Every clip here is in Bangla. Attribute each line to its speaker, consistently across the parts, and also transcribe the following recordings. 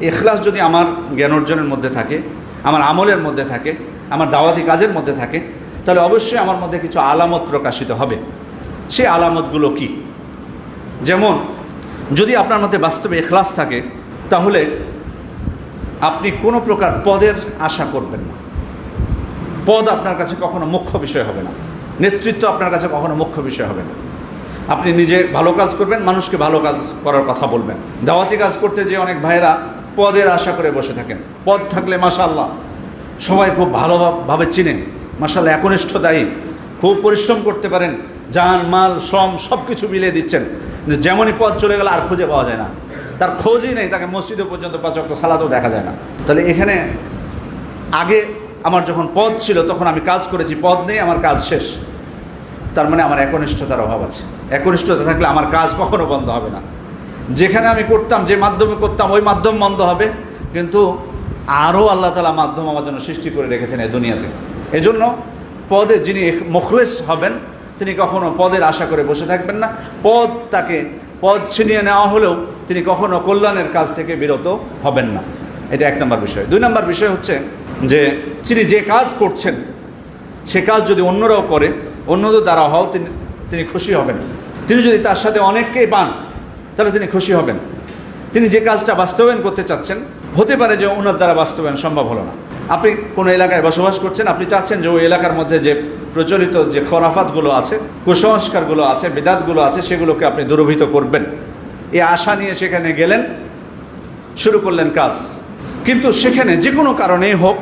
Speaker 1: এখলাস যদি আমার জ্ঞান অর্জনের মধ্যে থাকে, আমার আমলের মধ্যে থাকে, আমার দাওয়াতি কাজের মধ্যে থাকে, তাহলে অবশ্যই আমার মধ্যে কিছু আলামত প্রকাশিত হবে। সেই আলামতগুলো কি? যেমন, যদি আপনার মধ্যে বাস্তবে এখলাস থাকে, তাহলে আপনি কোনো প্রকার পদের আশা করবেন না। পদ আপনার কাছে কখনো মুখ্য বিষয় হবে না। নেতৃত্ব আপনার কাছে কখনো মুখ্য বিষয় হবে না। আপনি নিজে ভালো কাজ করবেন, মানুষকে ভালো কাজ করার কথা বলবেন। দাওয়াতি কাজ করতে যে অনেক ভাইয়েরা পদের আশা করে বসে থাকেন। পদ থাকলে মাশাল্লাহ সবাই খুব ভালোভাবে চিনেন। মাশাল্লাহ একনিষ্ঠ দায়ী খুব পরিশ্রম করতে পারেন। যান মাল, শ্রম সব কিছু মিলিয়ে দিচ্ছেন। যেমনই পদ চলে গেলে আর খুঁজে পাওয়া যায় না। তার খোঁজই নেই, তাকে মসজিদে পর্যন্ত পাচক সালাদও দেখা যায় না। তাহলে এখানে আগে আমার যখন পদ ছিল, তখন আমি কাজ করেছি। পদ নেই, আমার কাজ শেষ। তার মানে আমার একনিষ্ঠতার অভাব আছে। একনিষ্ঠতা থাকলে আমার কাজ কখনো বন্ধ হবে না। যেখানে আমি করতাম, যে মাধ্যমে করতাম, ওই মাধ্যম বন্ধ হবে। কিন্তু আরও আল্লাহ তালা মাধ্যম আমার জন্য সৃষ্টি করে রেখেছেন এই দুনিয়াতে। এজন্য পদে যিনি মুখলেস হবেন, তিনি কখনো পদের আশা করে বসে থাকবেন না। পদ তাকে, পদ ছিনিয়ে নেওয়া হলেও তিনি কখনো কল্যাণের কাজ থেকে বিরত হবেন না। এটা এক নম্বর বিষয়। দুই নম্বর বিষয় হচ্ছে যে তিনি যে কাজ করছেন, সে কাজ যদি অন্যরাও করে, অন্যদের দ্বারা হও তিনি তিনি খুশি হবেন। তিনি যদি তার সাথে অনেককেই পান তাহলে তিনি খুশি হবেন। তিনি যে কাজটা বাস্তবায়ন করতে চাচ্ছেন, হতে পারে যে ওনার দ্বারা বাস্তবায়ন সম্ভব হলো না। আপনি কোনো এলাকায় বসবাস করছেন, আপনি চাচ্ছেন যে ওই এলাকার মধ্যে যে প্রচলিত যে খরাফাতগুলো আছে, কুসংস্কারগুলো আছে, বেদাতগুলো আছে, সেগুলোকে আপনি দূরভূত করবেন। এই আশা নিয়ে সেখানে গেলেন, শুরু করলেন কাজ। কিন্তু সেখানে যে কোনো কারণেই হোক,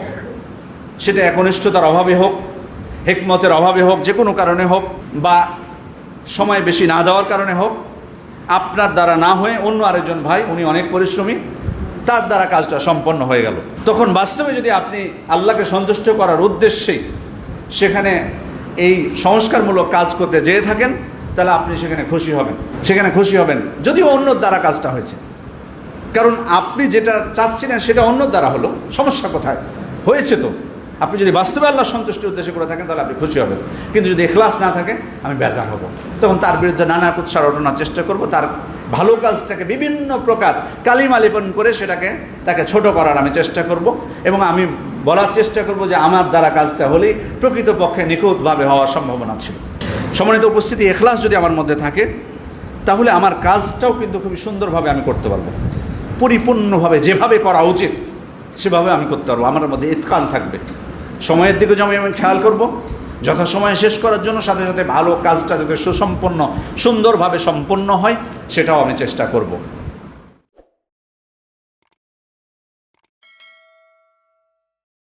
Speaker 1: সেটা একনিষ্ঠতার অভাবে হোক, হেকমতের অভাবে হোক, যে কোনো কারণে হোক, বা সময় বেশি না দেওয়ার কারণে হোক আপনার দ্বারা না হয়ে অন্য আরেকজন ভাই, উনি অনেক পরিশ্রমী, তার দ্বারা কাজটা সম্পন্ন হয়ে গেল। তখন বাস্তবে যদি আপনি আল্লাহকে সন্তুষ্ট করার উদ্দেশ্যেই সেখানে এই সংস্কারমূলক কাজ করতে যেয়ে থাকেন, তাহলে আপনি সেখানে খুশি হবেন। সেখানে খুশি হবেন, যদিও অন্যর দ্বারা কাজটা হয়েছে। কারণ আপনি যেটা চাচ্ছিলেন সেটা অন্যর দ্বারা হলো, সমস্যা কোথায়? হয়েছে তো। আপনি যদি বাস্তবে আল্লাহ সন্তুষ্টির উদ্দেশ্যে করে থাকেন, তাহলে আপনি খুশি হবেন। কিন্তু যদি এখলাস না থাকে, আমি বেজার হব। তখন তার বিরুদ্ধে নানা কুৎসার ঘটনার চেষ্টা করব। তার ভালো কাজটাকে বিভিন্ন প্রকার কালিমা কালিমালিপন করে সেটাকে তাকে ছোট করার আমি চেষ্টা করব এবং আমি বলার চেষ্টা করব যে আমার দ্বারা কাজটা হলেই প্রকৃতপক্ষে নিখুঁতভাবে হওয়ার সম্ভাবনা ছিল। সম্মানিত উপস্থিতি, এখলাস যদি আমার মধ্যে থাকে, তাহলে আমার কাজটাও কিন্তু খুবই সুন্দরভাবে আমি করতে পারব। পরিপূর্ণভাবে যেভাবে করা উচিত, সেভাবে আমি করতে পারব। আমার মধ্যে ইতকান থাকবে। সময়ের দিকে যেমন আমি খেয়াল করব, যথাসময়ে শেষ করার জন্য সাথে সাথে ভালো কাজটা যাতে সুসম্পন্ন, সুন্দরভাবে সম্পন্ন হয়, সেটাও আমি চেষ্টা করব।